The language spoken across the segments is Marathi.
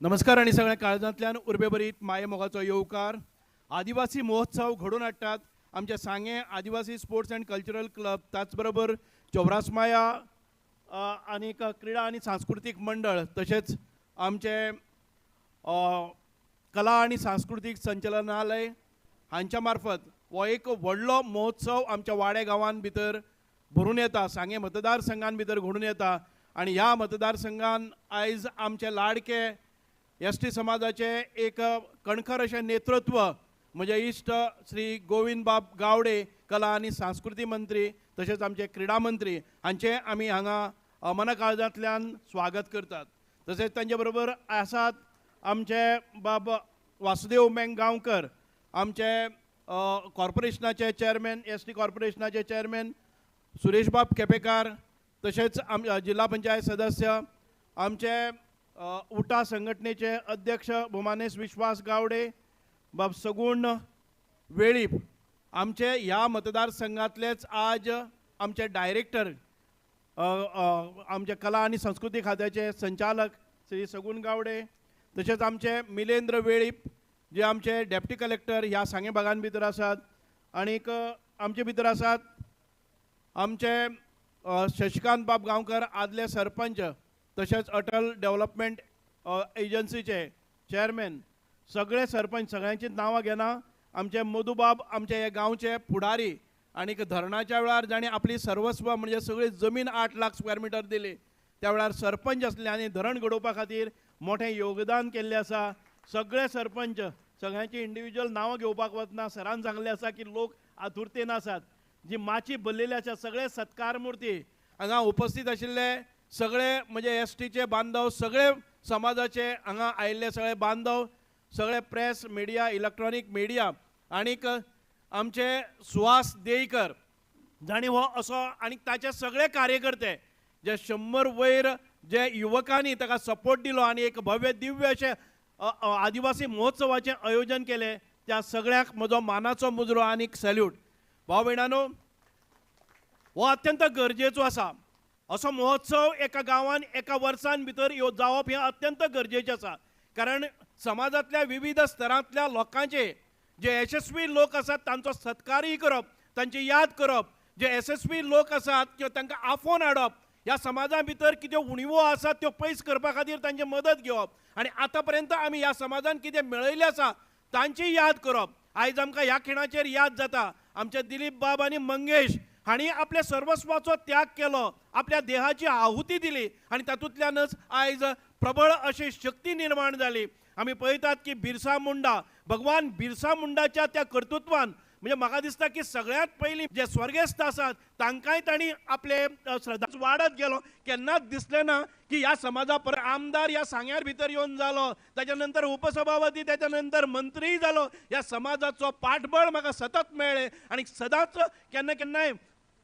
नमस्कार आणि सगळ्या काळजांतल्यान उर्बे बरीत माये मोगाचो येवकार. आदिवासी महोत्सव घडोवन हाडटात आमचे सांगे आदिवासी स्पोर्ट्स अँड कल्चरल क्लब त्याच बरोबर चौरासमाया अ, क्रीडा आनी सांस्कृतीक मंडळ तशेंच आमचे कला आनी सांस्कृतीक संचलनालय हांच्या मार्फत हो एक व्हडलो महोत्सव आमच्या वाडे गांवांत भितर भरून येता. सांगे मतदारसंघान भितर घडून येता. आनी ह्या मतदारसंघान आयज आमचे लाडके एस टी समाजाचे एक कणखर अशें नेतृत्व म्हणजे इश्ट श्री गोविंद बाब गावडे कला आनी सांस्कृती मंत्री तशेंच आमचे क्रीडा मंत्री हांचे आमी हांगा अमना काळजांतल्यान स्वागत करतात. तशेंच तांचे बरोबर आसात आमचे बाब वासुदेव मेंगांवकर आमचे कॉर्पोरेशनाचे चेअरमॅन एस टी कॉर्पोरेशनाचे चेअरमॅन सुरेश बाब केपेकार तशेंच आम जिल्हा पंचायत सदस्य आमचे उटा संघटनेचे अध्यक्ष भोमानेस विश्वास गावडे बाब सगूण वेळीप आमचे ह्या मतदारसंघातलेच आज आमचे डायरेक्टर आमचे कला आणि संस्कृती खात्याचे संचालक श्री सगूण गावडे तशेंच आमचे मिलेंद्र वेळीप जे आमचे डेप्टी कलेक्टर ह्या सांगे भागां भितर आसात आनीक आमचे भितर आसात आमचे शशिकांत बाब गांवकर आदले सरपंच तशेंच अटल डेव्हलपमेंट एजन्सीचे चेअरमॅन सगळे सरपंच सगळ्यांची नांवां घेना आमचे मधुबाब आमचे हे गांवचे फुडारी आनीक धरणाच्या वेळार जाणी आपली सर्वस्व म्हणजे सगळी जमीन आठ लाख स्क्वेअर मिटर दिली त्या वेळार सरपंच आसले आनी धरण घडोवपा खातीर मोठें योगदान केल्लें आसा. सगळे सरपंच सगळ्यांची इंडिव्हिज्युअल नांवां घेवपाक वतना सरान सांगलें आसा की लोक आतुरतेन आसात. जी माची भरलेली आसा सगळे सत्कार मुर्ती हांगा उपस्थित आशिल्ले सगळे म्हणजे एस टीचे बांधव सगळे समाजाचे हांगा आयिल्ले सगळे बांधव सगळे प्रेस मिडिया इलेक्ट्रॉनिक मिडिया आनीक आमचे सुहास देईकर जाणी हो असो आनी ताचे सगळे कार्यकर्ते जे शंबर वयर जे युवकांनी ताका सपोर्ट दिलो आनी एक भव्य दिव्य अशें आदिवासी महोत्सवाचें आयोजन केलें त्या सगळ्यांक म्हजो मानाचो मुजरो आनीक सॅल्यूट. भाव भयणांनो हो अत्यंत गरजेचो आसा. असो महोत्सव एका गावान एका वर्सान भितर यो जावप हें अत्यंत गरजेचें आसा कारण समाजांतल्या विविध स्तरांतल्या लोकांचे जे यशस्वी लोक आसात तांचो सत्कारय करप तांची याद करप जे यशस्वी लोक आसात किंवा तांकां आफोन हाडप ह्या समाजा भितर कितें उणिवो आसात त्यो पयस करपा खातीर तांची मदत घेवप. आनी आतां पर्यंत आमी ह्या समाजान कितें मेळयलें आसा तांची याद करप. आयज आमकां ह्या खिणाचेर याद जाता. आमचे दिलीप बाब आनी मंगेश हांणी आपल्या सर्वस्वाचो त्याग केलो आपल्या देहाची आहुती दिली आनी तातूंतल्यानच आयज प्रबळ अशी शक्ती निर्माण जाली आमी पळयतात की बिरसा मुंडा भगवान बिरसा मुंडाच्या त्या कर्तृत्वान म्हणजे म्हाका दिसता की सगळ्यांत पयलीं जे स्वर्गेस्त आसात तांकांय तांणी आपले श्रद्धा वाडत गेलो. केन्नाच दिसलें ना की ह्या समाजा पर आमदार ह्या सांग्यार भितर येवन जालो ताच्या नंतर उपसभापती त्याच्या नंतर मंत्रीय जालो ह्या समाजाचो पाठबळ म्हाका सतत मेळ्ळें आनी सदांच केन्ना केन्नाय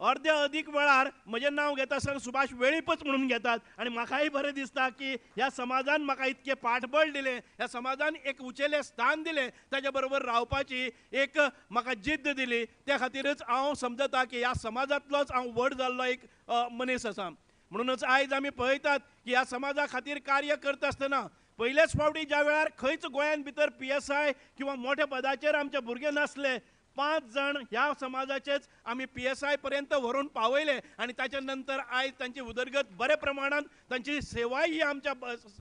अर्दे अदीक वेळार म्हजें नांव घेता आसतना सुभाष वेळीपच म्हणून घेतात. आनी म्हाकाय बरें दिसता की ह्या समाजान म्हाका इतकें पाठबळ दिलें ह्या समाजान एक उंचेलें स्थान दिलें ताच्या बरोबर रावपाची एक म्हाका जिद्द दिली. त्या खातीरच हांव समजता की ह्या समाजांतलोच हांव व्हड जाल्लो एक मनीस आसा म्हणूनच आयज आमी पळयतात की ह्या समाजा खातीर कार्य करता आसतना पयलेच फावटी ज्या वेळार खंयच गोंयान भितर पी एस आय किंवा मोठ्या पदाचेर आमचे भुरगे नासले पांच जण ह्या समाजाचेच आमी पी एस आय पर्यंत व्हरून पावयले आनी ताच्या नंतर आयज तांची उदरगत बऱ्या प्रमाणात तांची सेवाय ही आमच्या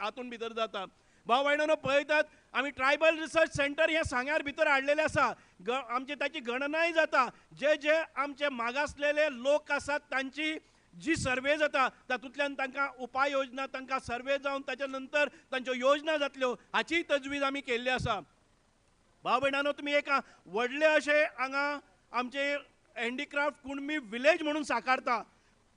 हातून भितर जाता भाव भयणानो पळयतात आमी ट्रायबल रिसर्च सेंटर हे सांग्यार भितर हाडलेलें आसा ग आमची ताची गणनाय जाता. जे जे आमचे मागासलेले लोक आसात तांची जी सर्वे जाता तातूंतल्यान तांकां उपाय योजना तांकां सर्वे जावन ताच्या नंतर तांच्यो योजना जातल्यो हाचीय तजवीज आमी केल्ली आसा भाव भयणानो तुमी एक व्हडले असे हांगा आमचे हँडीक्राफ्ट कुणबी विलेज म्हणून साकारता.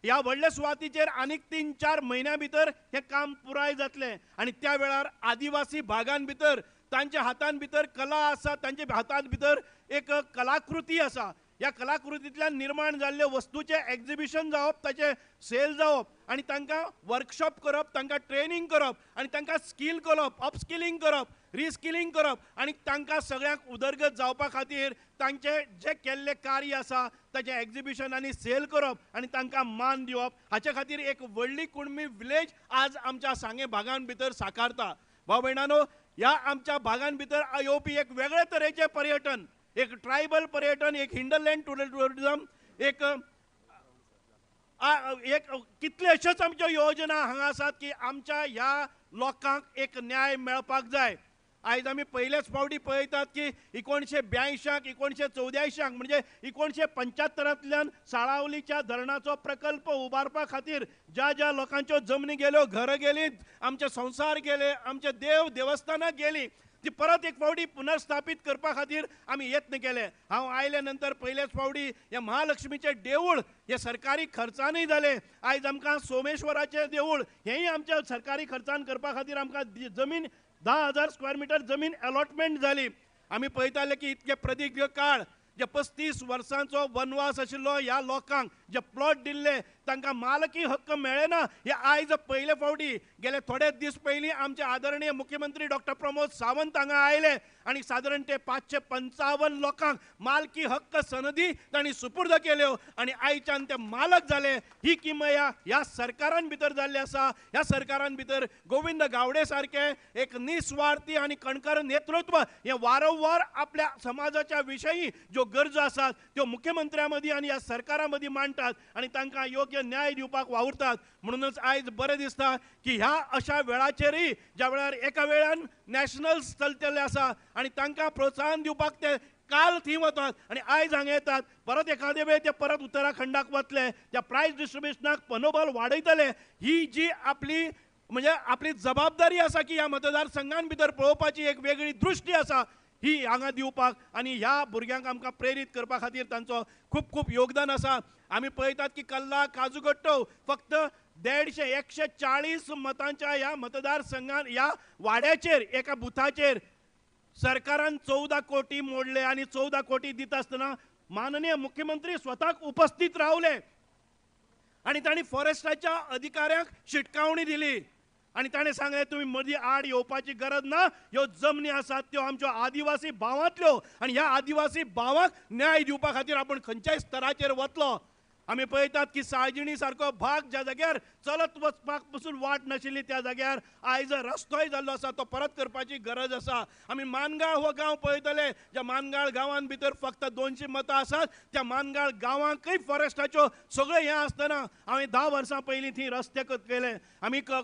ह्या व्हडल्या सुवातीचेर आनीक तीन चार म्हयन्या भितर हें काम पुराय जातलें. आनी त्या वेळार आदिवासी भागां भितर तांच्या हातां भितर कला आसा तांच्या हातां भितर एक कलाकृती आसा ह्या कलाकृतींतल्यान निर्माण जाल्ले वस्तूचें एक्झिबिशन जावप ताचें सेल जावप आनी तांकां वर्कशॉप करप तांकां ट्रेनींग करप आनी तांकां स्कील करप अपस्किलींग करप रिस्किलींग करप आनी तांकां सगळ्यांक उदरगत जावपा खातीर तांचे जे केल्ले कार्य आसा ताचें एक्झिबिशन आनी सेल करप आनी तांकां मान दिवप. हाचे खातीर एक व्हडली कुणबी विलेज आज आमच्या सांगे भागां भितर साकारता. भाऊ भयणांनो या आमच्या भागां भितर येवपी एक वेगळे तरेचे पर्यटन. एक ट्रायबल पर्यटन एक हिंडरलँड टुरिझम एक आ- एक कितलेशेच आमच्यो योजना हांगा आसात की आमच्या ह्या लोकांक एक न्याय मेळपाक जाय. आयज आमी पयलेच फावटी पळयतात की एकोणशे ब्यायशांक एकोणशे चौद्यायशांक म्हणजे एकोणशे पंच्यात्तरांतल्यान साळावलीच्या धरणाचो प्रकल्प उबारपा खातीर ज्या ज्या लोकांच्यो जमनी गेल्यो घरां गेलीं आमचे संसार गेले आमचे देव देवस्थानां गेलीं ती परत एक फावटी पुनर्स्थापीत करपा खातीर आमी यत्न केले. हांव आयल्या नंतर पयलेच फावटी हे महालक्ष्मीचे देवूळ हे सरकारी खर्चानूय जालें आयज आमकां सोमेश्वराचें देवूळ हेंय आमच्या सरकारी खर्चान करपा खातीर आमकां जमीन धा हजार स्क्वेअर मिटर जमीन अलॉटमेंट जाली आमी पळयताले की इतके प्रदीर्घ काळ जे पस्तीस वर्सांचो वनवास आशिल्लो ह्या लोकांक जे प्लॉट दिल्ले तांकां मालकी हक्क मेळना हे आयज पयले फावटी गेले थोडेच दीस पयलीं आमचे आदरणीय मुख्यमंत्री डॉक्टर प्रमोद सावंत हांगा आयले. आनी सादारण ते पांचशे पंचावन्न लोकांक मालकी हक्क सनदी तांणी सुपूर्द केल्यो. आनी आयच्यान ते मालक जाले ही किमया ह्या सरकारान भितर जाल्ली आसा. ह्या सरकारान भितर गोविंद गावडे सारखे एक निस्वार्थी आनी कणकर नेतृत्व हे वारंवार आपल्या समाजाच्या विशयी ज्यो गरजो आसात त्यो मुख्यमंत्र्यां मदीं आनी ह्या सरकारा मदीं मांडटात आनी तांकां योग्य न्याय दिवपाक वावुरतात. म्हणूनच आयज बरें दिसता की ह्या अशा वेळाचेरय ज्या वेळार एका वेळान नॅशनल्स चलतले आसा आनी तांकां प्रोत्साहन दिवपाक ते काल थंय वतात आनी आयज हांगा येतात. परत एखादे वेळ ते परत उत्तराखंडाक वतले त्या प्रायज डिस्ट्रिब्युशनाक मनोबल वाडयतले ही जी आपली म्हणजे आपली जबाबदारी आसा की ह्या मतदारसंघां भितर पळोवपाची एक वेगळी दृश्टी आसा ही हांगा दिवपाक आनी ह्या भुरग्यांक आमकां प्रेरीत करपा खातीर तांचो खूब खूब योगदान आसा. आमी पळयतात की कल्ला काजूगट्टो फक्त देडशे एकशे चाळीस मतांच्या ह्या मतदारसंघान ह्या वाड्याचेर एका बुथाचेर सरकारान चौदा कोटी मोडले आनी चौदा कोटी दिता आसतना माननीय मुख्यमंत्री स्वताक उपस्थित रावले. आनी तांणी फॉरेस्टाच्या अधिकाऱ्यांक शिटकावणी दिली. आणि ताणें सांगलें तुमी मदीं आड येवपाची गरज ना ह्यो जमनी आसात त्यो आमच्यो आदिवासी भावांतल्यो. आनी ह्या आदिवासी भावांक न्याय दिवपा खातीर आपूण खंयच्याय स्तराचेर वतलो. आमी पळयतात की साळजिणी सारको भाग ज्या जाग्यार चलत वचपाक पसून वाट नाशिल्ली त्या जाग्यार आयज रस्तोय जाल्लो आसा तो परत करपाची गरज आसा आमी मानगाळ हो गांव पळयतले ज्या मानगाळ गांवान भितर फक्त दोनशे मतां आसात त्या मानगाळ गांवांकय फॉरेस्टाच्यो सगळें हें आसतना हांवें धा वर्सां पयलीं थंय रस्ते केले. आमी क-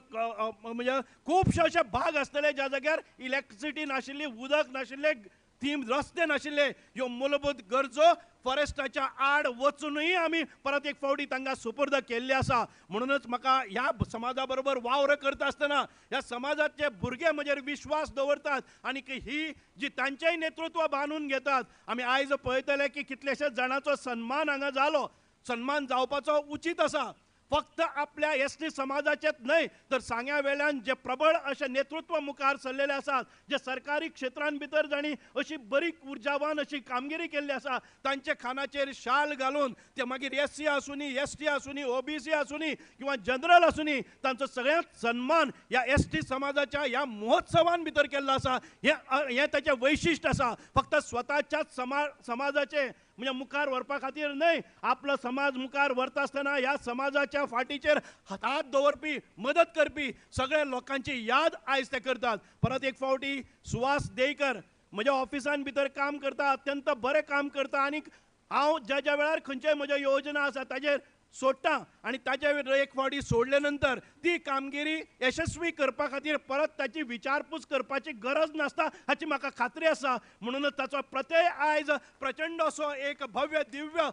म्हणजे खुबशे अशे भाग आसतले ज्या जाग्यार इलेक्ट्रिसिटी नाशिल्ली उदक नाशिल्लें थीम रस्ते नाशिल्ले ह्यो मूलभूत गरजो फॉरेस्टाच्या आड वचूनय आमी परत एक फावटी तांकां सुपूर्द केल्ले आसा. म्हणूनच म्हाका ह्या समाजा बरोबर वावर करता आसतना ह्या समाजाचे भुरगे म्हजेर विश्वास दवरतात आनी ही जी तांचेय नेतृत्व बांदून घेतात आमी आयज पळयतले की कितलेशेच जाणांचो सन्मान हांगा जालो सन्मान जावपाचो उचीत आसा. फक्त आपल्या एस टी समाजाचेच न्हय तर सांग्या वेळान जे प्रबळ अशें नेतृत्व मुखार सरलेले आसात जे सरकारी क्षेत्रां भितर जाणी अशी बरी उर्जावान अशी कामगिरी केल्ली आसा तांचे खानाचेर शाल घालून ते मागीर एस सी आसुनी एस टी आसुनी ओबीसी आसुनी किंवा जनरल आसुनी तांचो सगळ्यांत सन्मान ह्या एस टी समाजाच्या ह्या महोत्सवान भितर केल्लो आसा हे हें ताचें वैशिश्ट आसा फक्त स्वताच्याच समा समाजाचे म्हणजे मुखार व्हरपा खातीर न्हय आपलो समाज मुखार व्हरता आसतना ह्या समाजाच्या फाटीचेर हात दवरपी मदत करपी सगळ्या लोकांची याद आयज ते करतात. परत एक फावटी सुवास देयकर म्हज्या ऑफिसान भितर काम करता अत्यंत बरें काम करता आनीक हांव ज्या ज्या वेळार खंयच्याय म्हज्यो योजना आसा ताजेर सोडटा आनी ताचे एक फावटी सोडले नंतर ती कामगिरी यशस्वी करपा खातीर परत ताची विचारपूस करपाची गरज नासता हाची म्हाका खात्री आसा. म्हणूनच ताचो प्रत्यय आयज प्रचंड असो एक भव्य दिव्य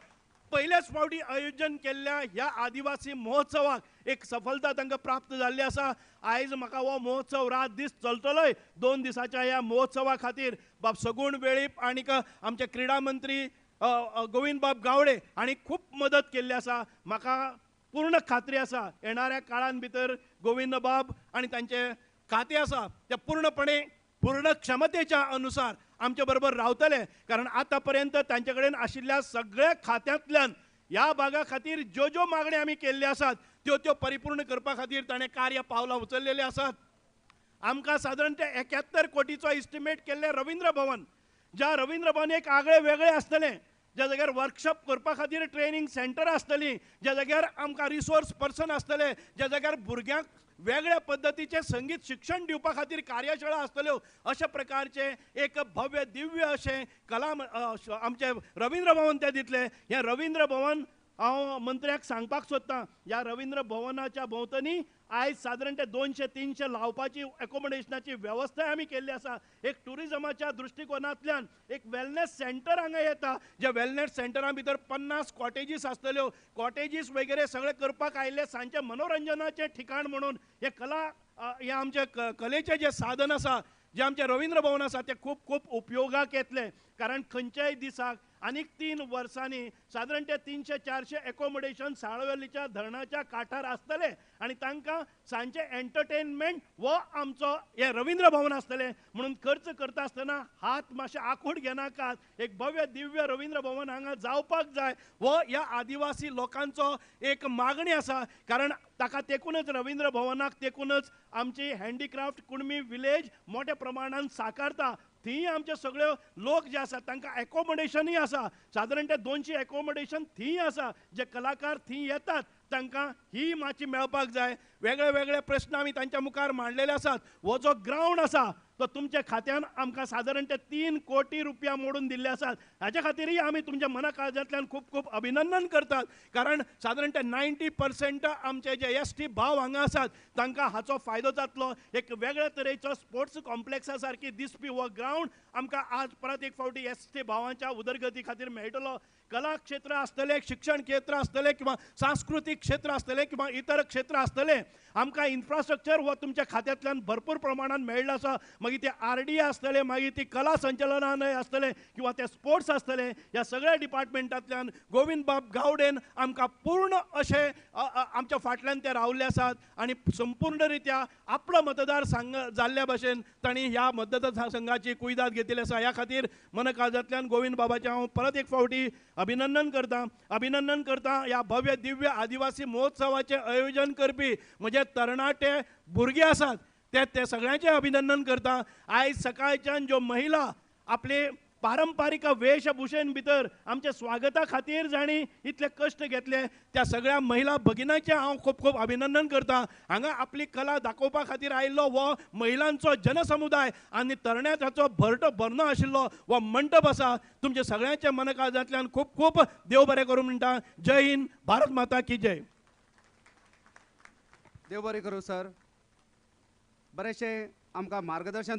पयलेच फावटी आयोजन केल्ल्या ह्या आदिवासी महोत्सवाक एक सफलता तांकां प्राप्त जाल्ली आसा. आयज म्हाका हो महोत्सव रात दीस चलतलोय. दोन दिसाच्या ह्या महोत्सवा खातीर बाब सगूण वेळीप आनीक आमचे क्रीडा मंत्री गोविंद बाब गावडे हांणी खूब मदत केल्ली आसा म्हाका पूर्ण खात्री आसा येणाऱ्या काळान भितर गोविंद बाब आनी तांचे खातें आसा ते पूर्णपणे पूर्ण क्षमतेच्या अनुसार आमच्या बरोबर रावतले. कारण आतापर्यंत तांचे कडेन आशिल्ल्या सगळ्या खात्यांतल्यान ह्या भागा खातीर ज्यो ज्यो मागण्यो आमी केल्ल्यो आसात त्यो त्यो परिपूर्ण करपा खातीर ताणें कार्य पावलां उचललेलीं आसात आमकां सादारण ते एक्यात्तर कोटीचो इस्टिमेट केल्ले रवींद्र भवन ज्या रवींद्र भवनेक आगळे वेगळे आसतले ज्या जाग्यार वर्कशॉप करपा खातीर ट्रेनींग सेंटर आसतलीं ज्या जाग्यार आमकां रिसोर्स पर्सन आसतले ज्या जाग्यार भुरग्यांक वेगळ्या पद्दतीचें संगीत शिक्षण दिवपा खातीर कार्यशाळा आसतल्यो अशा प्रकारचे एक भव्य दिव्य अशें कला आमचे रवींद्र भवन ते दितले हे रवींद्र भवन हांव मंत्र्याक सांगपाक सोदतां ह्या रवींद्र भवनाच्या भोंवतणी आयज सादारण ते दोनशे तीनशे लावपाची एकोमोडेशनाची वेवस्थाय आमी केल्ली आसा एक टुरिजमाच्या दृश्टिकोनांतल्यान एक वेलनेस सेंटर हांगा येता. जे वेलनेस सेंटरा भितर पन्नास कॉटेजीस आसतल्यो कॉटेजीस वगैरे सगळे करपाक आयिल्ले सांचे मनोरंजनाचें ठिकाण म्हणून. हे कला हे आमचे कलेचें जे साधन आसा जे आमचे रवींद्र भवन आसा ते खूब खूब उपयोगाक येतले. कारण खंयच्याय दिसाक आनीक तीन वर्सांनी सादारण ते तीनशे चारशे एकोमोडेशन साळवेलीच्या धरणाच्या काठार आसतले आनी तांकां सांचे एंटरटेनमेंट हो आमचो हे रवींद्र भवन आसतले म्हणून खर्च करता आसतना हात मातशे आखूड घेनाकात एक भव्य दिव्य रवींद्र भवन हांगा जावपाक जाय हो ह्या आदिवासी लोकांचो एक मागणी आसा कारण ताका तेकूनच रवींद्र भवनाक तेकूनच आमची हँडीक्राफ्ट कुणबी विलेज मोठ्या प्रमाणान साकारता. थंय आमचे सगळ्यो लोक जे आसा तांकां एकोमोडेशनूय आसा. सादारण ते दोनशे एकोमोडेशन थंय आसा जे कलाकार थंय येतात तांकां ही मातशी मेळपाक जाय. वेगळे वेगळे प्रस्न आमी तांच्या मुखार मांडलेले आसात. हो जो ग्रावंड आसा तो तुमच्या खात्यान आमकां सादारण ते तीन कोटी रुपया मोडून दिल्ले आसात हाच्या खातीरय आमी तुमच्या मना काळजांतल्यान खूब खूब अभिनंदन करतात. कारण सादारण ते नायन्टी पर्सेंट आमचे जे एस टी भाव हांगा आसात तांकां हाचो फायदो जातलो. एक वेगळ्या तरेचो स्पोर्ट्स कॉम्प्लेक्सा सारकी दिसपी हो ग्रावंड आमकां आज परत एक फावटी एस टी भावांच्या उदरगती खातीर मेळटलो. कला क्षेत्र आसतले शिक्षण क्षेत्र आसतले किंवा सांस्कृतीक क्षेत्र आसतले किंवा इतर क्षेत्र आसतले आमकां इन्फ्रास्ट्रक्चर हो तुमच्या खात्यांतल्यान भरपूर प्रमाणात मेळ्ळो आसा मागीर ते आर डी आसतले मागीर ती कला संचलनालय आसतलें किंवा ते स्पोर्ट्स आसतले ह्या सगळ्या डिपार्टमेंटांतल्यान गोविंद बाब गावडेन आमकां पूर्ण अशे आमच्या फाटल्यान ते रावल्ले आसात आनी संपूर्ण रित्या आपलो मतदार संघ जाल्ल्या भशेन तांणी ह्या मतदार संघाची कुयदाद घेतिल्ली आसा. ह्या खातीर मन काळजांतल्यान गोविंद बाबाचें हांव परत एक फावटी अभिनंदन करतां. अभिनंदन करतां ह्या भव्य दिव्य आदिवासी महोत्सवाचें आयोजन करपी म्हजे तरणाटे भुरगे आसात. त्या त्या सगळ्यांचें अभिनंदन करता. आयज सकाळच्यान ज्यो महिला आपले पारंपारीक वेशभुशेन भितर आमच्या स्वागता खातीर जाणी इतले कश्ट घेतले त्या सगळ्या महिला भगिनांचें हांव खूब खूब अभिनंदन करतां. हांगा आपली कला दाखोवपा खातीर आयिल्लो हो महिलांचो जनसमुदाय आनी तरण्यात भरटो भरणो आशिल्लो हो मंडप आसा. तुमच्या सगळ्यांच्या मनकाजांतल्यान खूब खूब देव बरें करूं म्हणटा. जय हिंद भारत माता की जय. देव बरें करूं सर. बरेचशे आमकां मार्गदर्शन